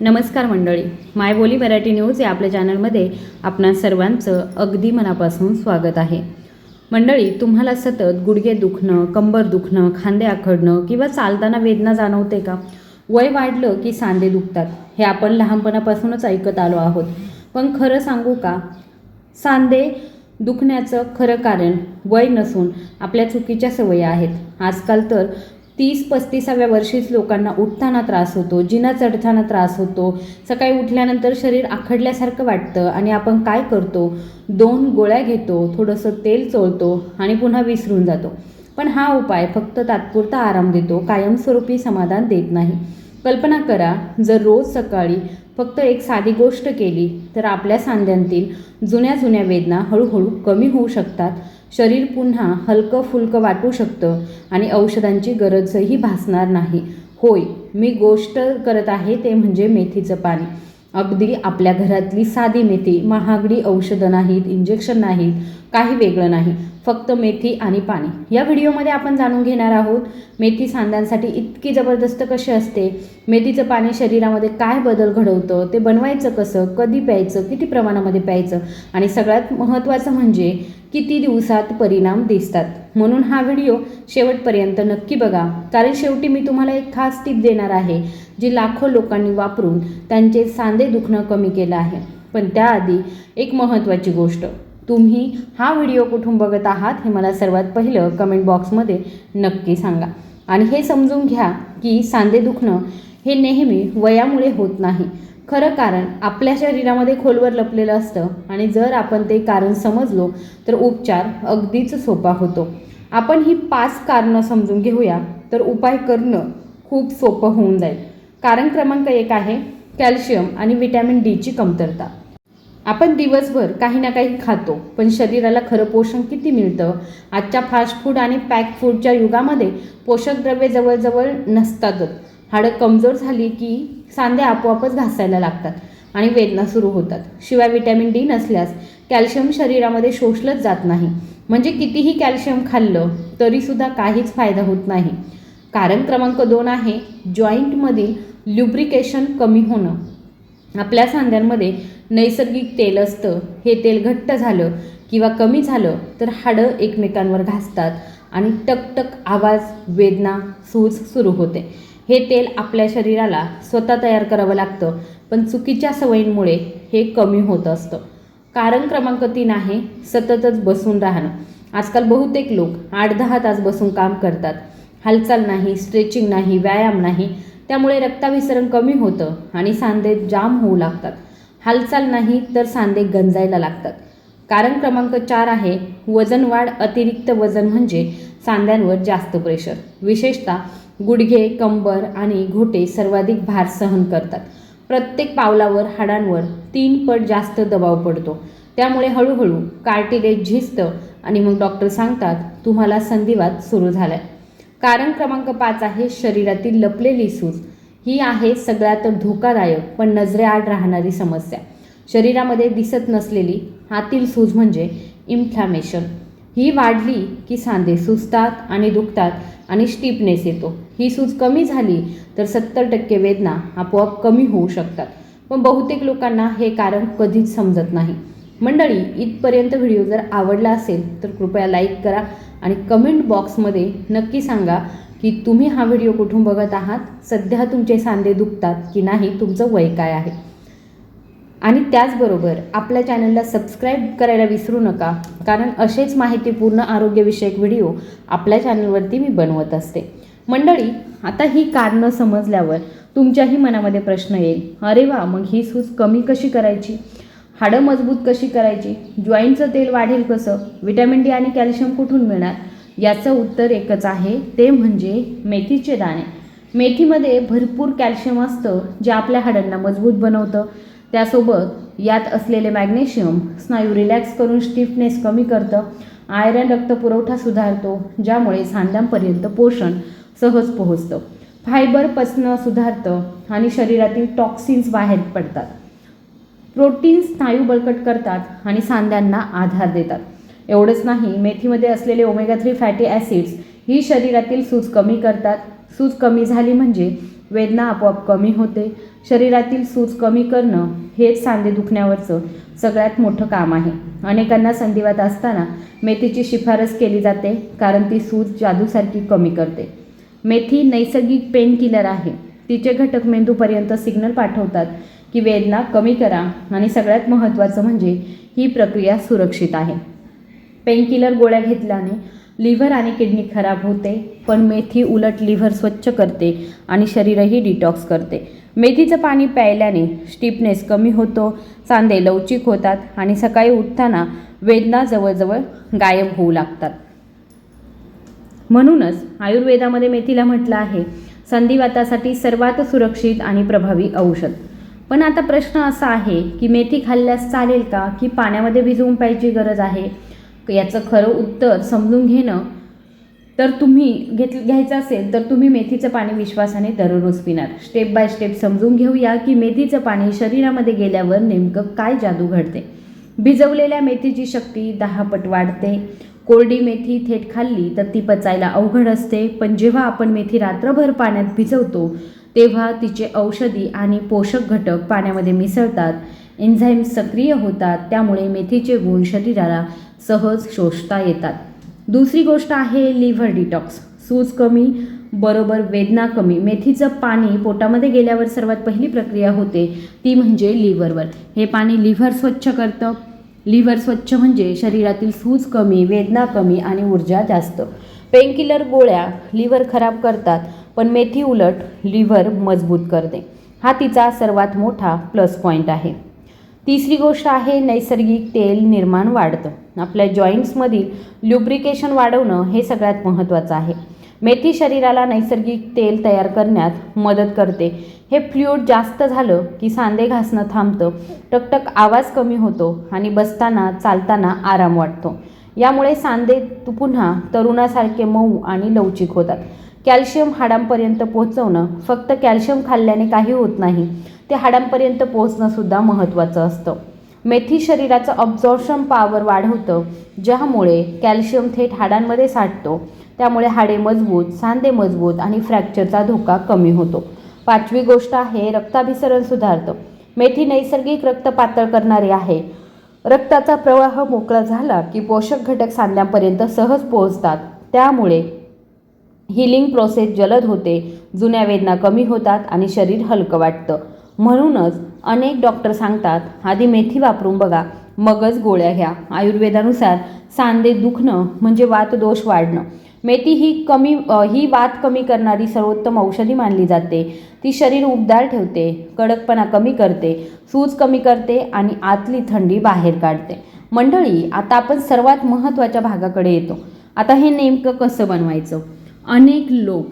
नमस्कार मंडळी. माय बोली मराठी न्यूज या आपल्या चॅनलमध्ये आपणा सर्वांचं अगदी मनापासून स्वागत आहे. मंडळी तुम्हाला सतत गुडघे दुखणं कंबर दुखणं खांदे आखडणं किंवा चालताना वेदना जाणवते का? वय वाढलं की सांधे दुखतात. हे आपण लहानपणापासूनच ऐकत आलो आहोत. पण खरं सांगू का? सांधे दुखण्याचं खरं कारण वय नसून आपल्या चुकीच्या सवयी आहेत. आजकाल तर तीस पस्तीसाव्या वर्षीच लोकांना उठताना त्रास होतो जिना चढताना त्रास होतो. सकाळी उठल्यानंतर शरीर आखडल्यासारखं वाटतं आणि आपण काय करतो? दोन गोळ्या घेतो थोडंसं तेल चोळतो आणि पुन्हा विसरून जातो. पण हा उपाय फक्त तात्पुरता आराम देतो कायमस्वरूपी समाधान देत नाही. कल्पना करा जर रोज सकाळी फक्त एक साधी गोष्ट केली तर आपल्या सांध्यांतील जुन्या जुन्या वेदना हळूहळू कमी होऊ शकतात. शरीर पुन्हा हलकं फुलकं वाटू शकतं आणि औषधांची गरजही भासणार नाही. होय मी गोष्ट करत आहे ते म्हणजे मेथीचं पाणी. अगदी आपल्या घरातली साधी मेथी महागडी औषधं नाहीत इंजेक्शन नाहीत काही वेगळं नाही. फक्त मेथी आणि पाणी. या व्हिडिओमध्ये आपण जाणून घेणार आहोत मेथी सांधांसाठी इतकी जबरदस्त कशी असते मेथीचं पाणी शरीरामध्ये काय बदल घडवतं ते बनवायचं कसं कधी प्यायचं किती प्रमाणामध्ये प्यायचं आणि सगळ्यात महत्त्वाचं म्हणजे किती दिवसात परिणाम दिसतात. म्हणून हा व्हिडिओ शेवटपर्यंत नक्की बघा. कारण शेवटी मी तुम्हाला एक खास टीप देणार आहे जी लाखो लोकांनी वापरून त्यांचे सांधे दुखणं कमी केलं आहे. पण त्याआधी एक महत्त्वाची गोष्ट. तुम्ही हा व्हिडिओ कुठून बघत आहात हे मला सर्वात पहिलं कमेंट बॉक्समध्ये नक्की सांगा. आणि हे समजून घ्या की सांधे दुखणं हे नेहमी वयामुळे होत नाही. खरं कारण आपल्या शरीरामध्ये खोलवर लपलेलं असतं आणि जर आपण ते कारण समजलो तर उपचार अगदीच सोपा होतो. आपण ही पाच कारणं समजून घेऊया तर उपाय करणं खूप सोपं होऊन जाईल. कारण क्रमांक एक आहे कॅल्शियम आणि विटॅमिन डीची कमतरता. आपण दिवसभर काही ना काही खातो पण शरीराला खरं पोषण किती मिळतं? आजच्या फास्ट फूड आणि पॅक फूडच्या युगामध्ये पोषक द्रव्ये जवळजवळ नसतातच. हाडं कमजोर झाली की सांधे आपोआपच घासायला लागतात आणि वेदना सुरू होतात. शिवाय विटॅमिन डी नसल्यास कॅल्शियम शरीरामध्ये शोषलंच जात नाही. म्हणजे कितीही कॅल्शियम खाल्लं तरीसुद्धा काहीच फायदा होत नाही. कारण क्रमांक दोन आहे जॉईंटमधील ल्युब्रिकेशन कमी होणं. आपल्या सांध्यांमध्ये नैसर्गिक तेल असतं हे तेल घट्ट झालं किंवा कमी झालं तर हाडं एकमेकांवर घासतात आणि टकटक आवाज वेदना सूज सुरू होते. हे तेल आपल्या शरीराला स्वतः तयार करावं लागतं पण चुकीच्या सवयींमुळे हे कमी होत असतं. कारण क्रमांक तीन आहे सततच बसून राहणं. आजकाल बहुतेक लोक आठ दहा तास बसून काम करतात. हालचाल नाही स्ट्रेचिंग नाही व्यायाम नाही त्यामुळे रक्ताभिसरण कमी होतं आणि सांधे जाम होऊ लागतात. हालचाल नाही तर सांधे गंजायला लागतात. कारण क्रमांक चार आहे वजन वाढ अतिरिक्त वजन म्हणजे सांध्यांवर जास्त प्रेशर. विशेषतः गुडघे कंबर आणि घोटे सर्वाधिक भार सहन करतात. प्रत्येक पावलावर हाडांवर तीन पट जास्त दबाव पडतो. त्यामुळे हळूहळू कार्टिलेज झिजतं आणि मग डॉक्टर सांगतात तुम्हाला संधिवात सुरू झाला आहे कारण क्रमांक पाच आहे शरीरातील लपलेली सूज. ही आहे सगळ्यात धोकादायक पण नजरेआड राहणारी समस्या. शरीरामध्ये दिसत नसलेली हातील सूज म्हणजे इन्फ्लॅमेशन ही वाढली की सांधे सुजतात आणि दुखतात आणि स्टिफनेस येतो. ही सूज कमी झाली तर सत्तर टक्के वेदना आपोआप कमी होऊ शकतात. पण बहुतेक लोकांना हे कारण कधीच समजत नाही. मंडळी इथपर्यंत व्हिडिओ जर आवडला असेल तर कृपया लाईक करा आणि कमेंट बॉक्समध्ये नक्की सांगा की तुम्ही हा व्हिडिओ कुठून बघत आहात? सध्या तुमचे सांधे दुखतात की नाही? तुमचं वय काय आहे? आणि त्याचबरोबर आपल्या चॅनलला सबस्क्राईब करायला विसरू नका कारण असेच माहितीपूर्ण आरोग्यविषयक व्हिडिओ आपल्या चॅनलवरती मी बनवत असते. मंडळी आता ही कारणं समजल्यावर तुमच्याही मनामध्ये प्रश्न येईल. अरे वा मग ही सूज कमी कशी करायची? हाडं मजबूत कशी करायची? जॉईंटचं तेल वाढेल कसं? विटॅमिन डी आणि कॅल्शियम कुठून मिळणार? याचं उत्तर एकच आहे ते म्हणजे मेथीचे दाणे. मेथीमध्ये भरपूर कॅल्शियम असतं जे आपल्या हाडांना मजबूत बनवतं. त्यासोबत यात असलेले मॅग्नेशियम स्नायू रिलॅक्स करून स्टिफनेस कमी करतं. आयरन रक्तपुरवठा सुधारतो ज्यामुळे सांध्यांपर्यंत पोषण सहज पोहोचतं. फायबर पचणं सुधारतं आणि शरीरातील टॉक्सिन्स बाहेर पडतात. प्रोटीन स्नायू बळकट करतात आणि सांध्यांना आधार देतात. एवढंच नाही मेथीमध्ये असलेले ओमेगा थ्री फॅटी ॲसिड्स ही शरीरातील सूज कमी करतात. सूज कमी झाली म्हणजे वेदना आपोआप कमी होते. शरीरातील सूज कमी करणं हेच सांधे दुखण्यावरचं सगळ्यात मोठं काम आहे. अनेकांना संधिवात असताना मेथीची शिफारस केली जाते कारण ती सूज जादूसारखी कमी करते. मेथी नैसर्गिक पेन किलर आहे. तिचे घटक मेंदूपर्यंत सिग्नल पाठवतात. की वेदना कमी करा आणि सगळ्यात महत्त्वाचं म्हणजे ही प्रक्रिया सुरक्षित आहे. पेनकिलर गोळ्या घेतल्याने लिव्हर आणि किडनी खराब होते पण मेथी उलट लिव्हर स्वच्छ करते आणि शरीरही डिटॉक्स करते. मेथीचं पाणी प्यायल्याने स्टिफनेस कमी होतो सांधे लवचिक होतात आणि सकाळी उठताना वेदना जवळजवळ गायब होऊ लागतात. म्हणूनच आयुर्वेदामध्ये मेथीला म्हटलं आहे संधिवातासाठी सर्वात सुरक्षित आणि प्रभावी औषध. पण आता प्रश्न असा आहे की मेथी खाल्ल्यास चालेल का? की पाण्यामध्ये भिजवून प्यायची गरज आहे? याचं खरं उत्तर समजून घेणं तर तुम्ही घेत घ्यायचं असेल तर तुम्ही मेथीचं पाणी विश्वासाने दररोज पिणार. स्टेप बाय स्टेप समजून घेऊया की मेथीचं पाणी शरीरामध्ये गेल्यावर नेमकं काय जादू घडते. भिजवलेल्या मेथीची शक्ती दहा पट वाढते. कोरडी मेथी थेट खाल्ली तर ती पचायला अवघड असते. पण जेव्हा आपण मेथी रात्रभर पाण्यात भिजवतो तेव्हा तिचे औषधी आणि पोषक घटक पाण्यामध्ये मिसळतात एन्झाईम सक्रिय होतात त्यामुळे मेथीचे गुण शरीराला सहज शोषता येतात. दुसरी गोष्ट आहे लिव्हर डिटॉक्स. सूज कमी बरोबर वेदना कमी. मेथीचं पाणी पोटामध्ये गेल्यावर सर्वात पहिली प्रक्रिया होते ती म्हणजे लिव्हरवर. हे पाणी लिव्हर स्वच्छ करतं. लिव्हर स्वच्छ म्हणजे शरीरातील सूज कमी वेदना कमी आणि ऊर्जा जास्त. पेनकिलर गोळ्या लिव्हर खराब करतात. पण मेथी उलट लिव्हर मजबूत करते. हा तिचा सर्वात मोठा प्लस पॉईंट आहे. तिसरी गोष्ट आहे नैसर्गिक तेल निर्माण वाढतं. आपल्या जॉईंट्समधील ल्युब्रिकेशन वाढवणं हे सगळ्यात महत्त्वाचं आहे. मेथी शरीराला नैसर्गिक तेल तयार करण्यात मदत करते. हे फ्ल्यूड जास्त झालं की सांधे घासणं थांबतं टकटक आवाज कमी होतो आणि बसताना चालताना आराम वाटतो. यामुळे सांधे पुन्हा तरुणासारखे मऊ आणि लवचिक होतात. कॅल्शियम हाडांपर्यंत पोहोचवणं फक्त कॅल्शियम खाल्ल्याने काही होत नाही ते हाडांपर्यंत पोहोचणंसुद्धा महत्त्वाचं असतं. मेथी शरीराचं ऑब्झॉर्शन पॉवर वाढवतं ज्यामुळे कॅल्शियम थेट हाडांमध्ये साठतो. त्यामुळे हाडे मजबूत सांधे मजबूत आणि फ्रॅक्चरचा धोका कमी होतो. पाचवी गोष्ट आहे रक्ताभिसरण सुधारतं. मेथी नैसर्गिक रक्त पातळ करणारी आहे. रक्ताचा प्रवाह मोकळा झाला की पोषक घटक सांध्यांपर्यंत सहज पोहोचतात. त्यामुळे हिलिंग प्रोसेस जलद होते जुन्या वेदना कमी होतात आणि शरीर हलकं वाटतं. म्हणूनच अनेक डॉक्टर सांगतात आधी मेथी वापरून बघा मगच गोळ्या घ्या. आयुर्वेदानुसार सांधे दुखणं म्हणजे वातदोष वाढणं. मेथी ही कमी ही वात कमी करणारी सर्वोत्तम औषधी मानली जाते. ती शरीर उबदार ठेवते कडकपणा कमी करते सूज कमी करते आणि आतली थंडी बाहेर काढते. मंडळी आता आपण सर्वात महत्त्वाच्या भागाकडे येतो. आता हे नेमकं कसं बनवायचं? अनेक लोक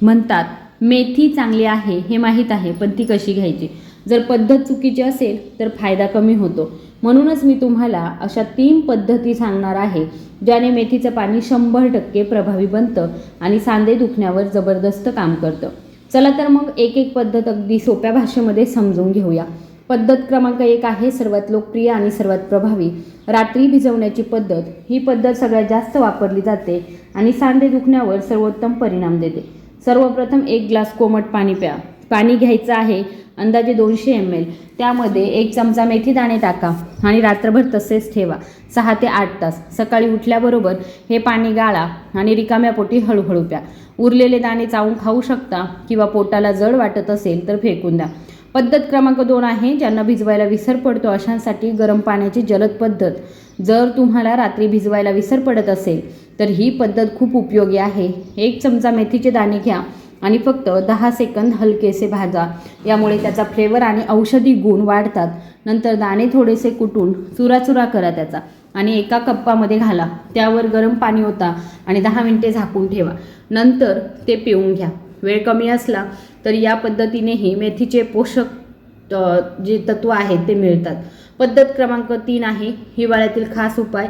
म्हणतात मेथी चांगली आहे हे माहीत आहे पण ती कशी घ्यायची? जर पद्धत चुकीची असेल तर फायदा कमी होतो. म्हणूनच मी तुम्हाला अशा तीन पद्धती सांगणार आहे ज्याने मेथीचं पाणी शंभर टक्के प्रभावी बनतं आणि सांधे दुखण्यावर जबरदस्त काम करतं. चला तर मग एक एक पद्धत अगदी सोप्या भाषेमध्ये समजून घेऊया. पद्धत क्रमांक एक आहे सर्वात लोकप्रिय आणि सर्वात प्रभावी. रात्री भिजवण्याची पद्धत ही पद्धत सगळ्यात जास्त वापरली जाते आणि सांधे दुखण्यावर सर्वोत्तम परिणाम देते. सर्वप्रथम एक ग्लास कोमट पाणी प्या. पाणी घ्यायचं आहे अंदाजे दोनशे एम एल त्यामध्ये एक चमचा मेथी दाणे टाका आणि रात्रभर तसेच ठेवा. सहा ते आठ तास. सकाळी उठल्याबरोबर हे पाणी गाळा आणि रिकाम्या पोटी हळूहळू प्या. उरलेले दाणे चावून खाऊ शकता किंवा पोटाला जड वाटत असेल तर फेकून द्या. पद्धत क्रमांक दोन आहे ज्यांना भिजवायला विसर पडतो अशांसाठी गरम पाण्याची जलद पद्धत. जर तुम्हाला रात्री भिजवायला विसर पडत असेल तर ही पद्धत खूप उपयोगी आहे. एक चमचा मेथीचे दाणे घ्या आणि फक्त दहा सेकंद हलकेसे भाजा. यामुळे त्याचा फ्लेवर आणि औषधी गुण वाढतात. नंतर दाणे थोडेसे कुटून चुराचुरा करा त्याचा आणि एका कप्पामध्ये घाला. त्यावर गरम पाणी होता आणि दहा मिनटे झाकून ठेवा. नंतर ते पिऊन घ्या. वेळ कमी असला तर या पद्धतीनेही मेथीचे पोषक जे तत्व आहेत ते मिळतात. पद्धत क्रमांक तीन आहे हिवाळ्यातील खास उपाय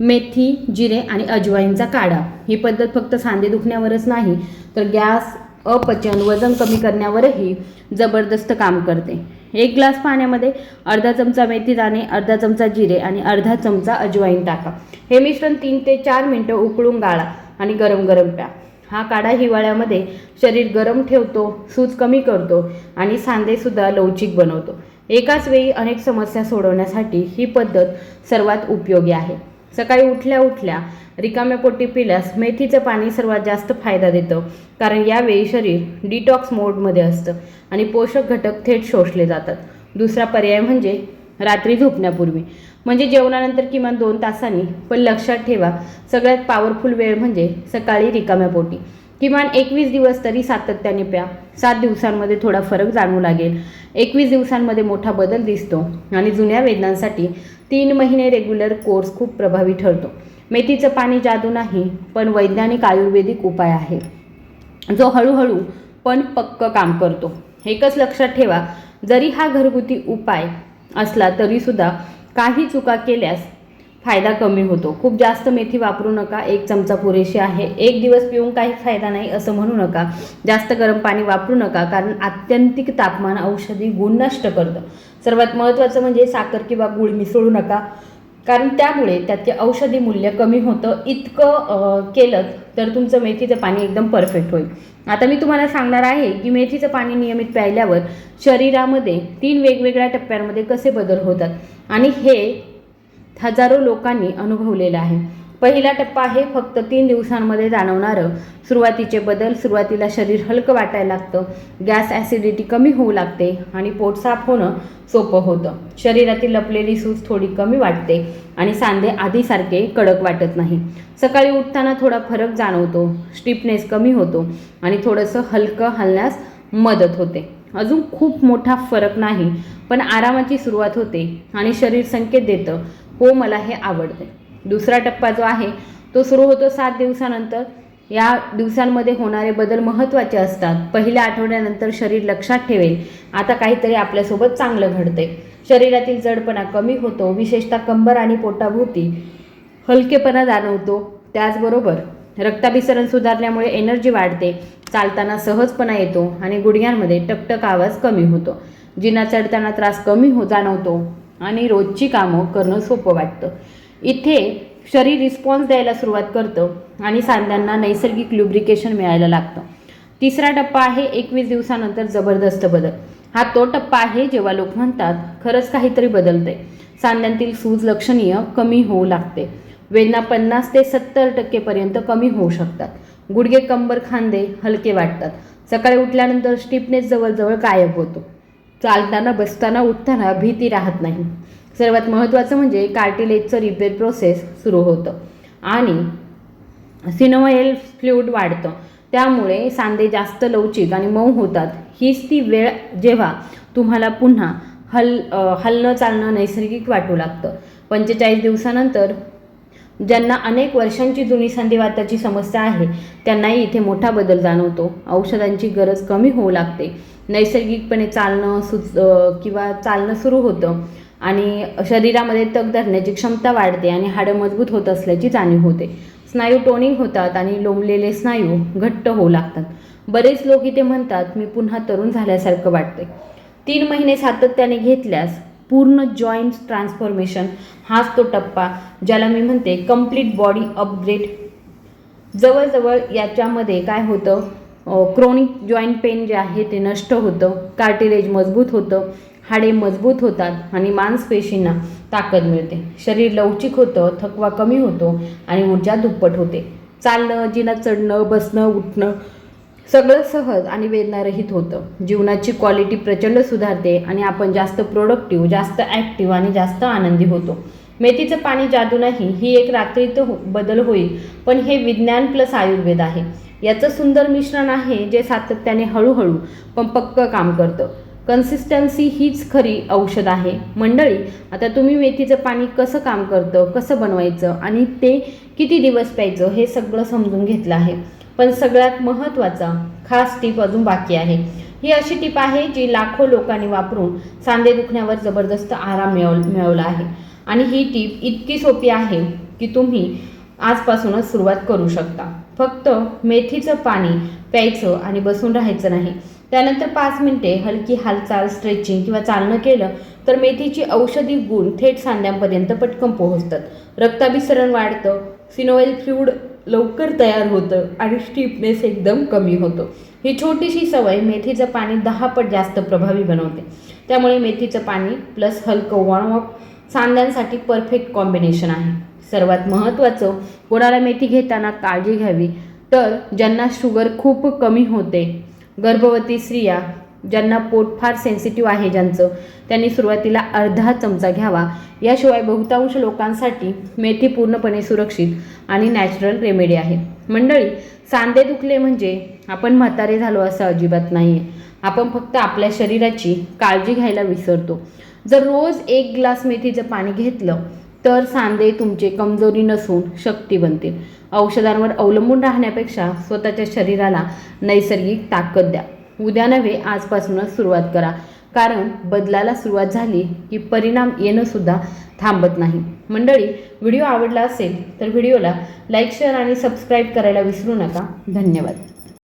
मेथी जिरे आणि अजवाईनचा काढा. ही पद्धत फक्त सांधे दुखण्यावरच नाही तर गॅस अपचन वजन कमी करण्यावरही जबरदस्त काम करते. एक ग्लास पाण्यामध्ये अर्धा चमचा मेथी दाणे अर्धा चमचा जिरे आणि अर्धा चमचा अजवाईन टाका. हे मिश्रण तीन ते चार मिनटं उकळून गाळा आणि गरम गरम प्या. हा काढा हिवाळ्यामध्ये. शरीर गरम ठेवतो सूज कमी करतो आणि सांधेसुद्धा लवचिक बनवतो. एकाच वेळी अनेक समस्या सोडवण्यासाठी ही पद्धत सर्वात उपयोगी आहे. सकाळी उठल्या उठल्या रिकाम्या पोटी पिल्यास मेथीचं पाणी सर्वात जास्त फायदा देतं कारण यावेळी शरीर डिटॉक्स मोडमध्ये असतं आणि पोषक घटक थेट शोषले जातात. दुसरा पर्याय म्हणजे रात्री झोपण्यापूर्वी. म्हणजे जेवणानंतर किमान दोन तासांनी पण लक्षात ठेवा सगळ्यात पॉवरफुल वेळ म्हणजे सकाळी रिकाम्या पोटी. किमान एकवीस दिवस तरी सातत्याने प्या. सात दिवसांमध्ये थोडा फरक जाणवू लागेल. एकवीस दिवसांमध्ये मोठा बदल दिसतो आणि जुन्या वेदनांसाठी तीन महिने रेग्युलर कोर्स खूप प्रभावी ठरतो. मेथीचं पाणी जादू नाही पण वैज्ञानिक आयुर्वेदिक उपाय आहे. जो हळूहळू पण पक्क काम करतो. एकच लक्षात ठेवा जरी हा घरगुती उपाय असला तरीसुद्धा काही चुका केल्यास फायदा कमी होतो. खूप जास्त मेथी वापरू नका. एक चमचा पुरेशी आहे. एक दिवस पिऊन काही फायदा नाही असं म्हणू नका. जास्त गरम पाणी वापरू नका कारण आत्यंतिक तापमान औषधी गुण नष्ट करतं. सर्वात महत्त्वाचं म्हणजे साखर किंवा गुळ मिसळू नका. कारण त्यामुळे त्याचे औषधी मूल्य कमी होतं. इतकं केलं तर तुमचं मेथीचं पाणी एकदम परफेक्ट होईल. आता मी तुम्हाला सांगणार आहे की मेथीचं पाणी नियमित प्यायल्यावर शरीरामध्ये तीन वेगवेगळ्या टप्प्यांमध्ये कसे बदल होतात. आणि हे हजारो लोकांनी अनुभवलेलं आहे. पहिला टप्पा आहे फक्त तीन दिवसांमध्ये जाणवणारं. सुरुवातीचे बदल सुरुवातीला शरीर हलकं वाटायला लागतं. गॅस ॲसिडिटी कमी होऊ लागते आणि पोट साफ होणं सोपं होतं. शरीरातील लपलेली सूज थोडी कमी वाटते आणि सांधे आधीसारखे कडक वाटत नाही. सकाळी उठताना थोडा फरक जाणवतो. स्टिफनेस कमी होतो आणि थोडंसं हलकं हलण्यास मदत होते. अजून खूप मोठा फरक नाही पण आरामाची सुरुवात होते आणि शरीर संकेत देतं हो मला हे आवडते. दुसरा टप्पा जो आहे तो सुरू होतो सात दिवसानंतर. या दिवसांमध्ये होणारे बदल महत्त्वाचे असतात. पहिल्या आठवड्यानंतर शरीर लक्षात ठेवेल. आता काहीतरी आपल्यासोबत चांगलं घडते शरीरातील जडपणा कमी होतो. विशेषतः कंबर आणि पोटाभोवती हलकेपणा जाणवतो. त्याचबरोबर रक्ताभिसरण सुधारल्यामुळे एनर्जी वाढते. चालताना सहजपणा येतो आणि गुडघ्यांमध्ये टकटक आवाज कमी होतो. जिना चढताना त्रास कमी हो जाणवतो आणि रोजची कामं करणं सोपं वाटतं. इथे शरीर रिस्पॉन्स द्यायला सुरुवात करतं आणि सांध्यांना नैसर्गिक लुब्रिकेशन मिळायला लागतं. तिसरा टप्पा आहे एकवीस दिवसानंतर जबरदस्त बदल. हा तो टप्पा आहे जेव्हा लोक म्हणतात खरंच काहीतरी बदलते सांध्यांतील सूज लक्षणीय कमी होऊ लागते. वेदना पन्नास ते सत्तर टक्केपर्यंत कमी होऊ शकतात. गुडघे कंबर खांदे हलके वाटतात. सकाळी उठल्यानंतर स्टिफनेस जवळजवळ गायब होतो. चालताना बसताना उठताना भीती राहत नाही. सर्वात महत्त्वाचं म्हणजे कार्टिलेजचं रिपेअर प्रोसेस सुरू होतं. आणि सिनोएल फ्लूड वाढतं. त्यामुळे सांधे जास्त लवचिक आणि मऊ होतात. हीच ती वेळ जेव्हा तुम्हाला पुन्हा हल हलणं चालणं नैसर्गिक वाटू लागतं. पंचेचाळीस दिवसानंतर ज्यांना अनेक वर्षांची जुनी संधिवाताची समस्या आहे त्यांनाही इथे मोठा बदल जाणवतो. औषधांची गरज कमी होऊ लागते. नैसर्गिकपणे चालणं सुच किंवा चालणं सुरू होतं. आणि शरीरामध्ये तग धरण्याची क्षमता वाढते आणि हाडं मजबूत होत असल्याची जाणीव होते. स्नायू टोनिंग होतात आणि लोंबलेले स्नायू घट्ट होऊ लागतात. बरेच लोक इथे म्हणतात मी पुन्हा तरुण झाल्यासारखं वाटते तीन महिने सातत्याने घेतल्यास पूर्ण जॉईंट ट्रान्सफॉर्मेशन हाच तो टप्पा ज्याला मी म्हणते कंप्लीट बॉडी अपग्रेड. जवळजवळ याच्यामध्ये काय होतं क्रोनिक जॉईंट पेन जे आहे ते नष्ट होतं कार्टिलेज मजबूत होतं हाडे मजबूत होतात आणि मांसपेशींना ताकद मिळते. शरीर लवचिक होतं थकवा कमी होतो आणि ऊर्जा दुप्पट होते. चालणं जिना चढणं बसणं उठणं सगळं सहज आणि वेदनारहित होतं. जीवनाची क्वालिटी प्रचंड सुधारते आणि आपण जास्त प्रोडक्टिव्ह जास्त ॲक्टिव्ह आणि जास्त आनंदी होतो. मेथीचं पाणी जादू नाही ही एक रात्रीत हो बदल होईल. पण हे विज्ञान प्लस आयुर्वेद आहे. याचं सुंदर मिश्रण आहे जे सातत्याने हळूहळू पण पक्क काम करतं. कन्सिस्टन्सी हीच खरी औषध आहे. मंडळी आता तुम्ही मेथीचं पाणी कसं काम करतं कसं बनवायचं आणि ते किती दिवस प्यायचं हे सगळं समजून घेतलं आहे. पण सगळ्यात महत्त्वाचा खास टीप अजून बाकी आहे. ही अशी टीप आहे जी लाखो लोकांनी वापरून सांधे दुखण्यावर जबरदस्त आराम मिळव मिळवला आहे. आणि ही टीप इतकी सोपी आहे की तुम्ही आजपासूनच सुरुवात करू शकता. फक्त मेथीचं पाणी प्यायचं आणि बसून राहायचं नाही. त्यानंतर पाच मिनिटे हलकी हालचाल स्ट्रेचिंग किंवा चालणं केलं तर मेथीची औषधी गुण थेट सांध्यांपर्यंत पटकन पोहोचतात. रक्ताभिसरण वाढतं सिनोवेल फ्लूड लवकर तयार होतं आणि स्टीपनेस एकदम कमी होतो. ही छोटीशी सवय मेथीचं पाणी दहा पट जास्त प्रभावी बनवते. त्यामुळे मेथीचं पाणी प्लस हलकं वॉर्मअप सांध्यांसाठी परफेक्ट कॉम्बिनेशन आहे. सर्वात महत्त्वाचं कोणाला मेथी घेताना काळजी घ्यावी तर ज्यांना शुगर खूप कमी होते गर्भवती स्त्रिया ज्यांना पोट फार सेन्सिटिव्ह आहे ज्यांचं त्यांनी सुरुवातीला अर्धा चमचा घ्यावा. याशिवाय बहुतांश लोकांसाठी मेथी पूर्णपणे सुरक्षित आणि नॅचरल रेमेडी आहे. मंडळी सांधे दुखले म्हणजे आपण म्हातारे झालो असं अजिबात नाही आहे आपण फक्त आपल्या शरीराची काळजी घ्यायला विसरतो. जर रोज एक ग्लास मेथीचं पाणी घेतलं तर सांधे तुमचे कमजोरी नसून शक्ती बनतील. औषधांवर अवलंबून राहण्यापेक्षा स्वतःच्या शरीराला नैसर्गिक ताकद द्या. उद्या नव्हे आजपासूनच सुरुवात करा. कारण बदलाला सुरुवात झाली की परिणाम येणंसुद्धा थांबत नाही. मंडळी व्हिडिओ आवडला असेल तर व्हिडिओला लाईक शेअर आणि सबस्क्राईब करायला विसरू नका. धन्यवाद.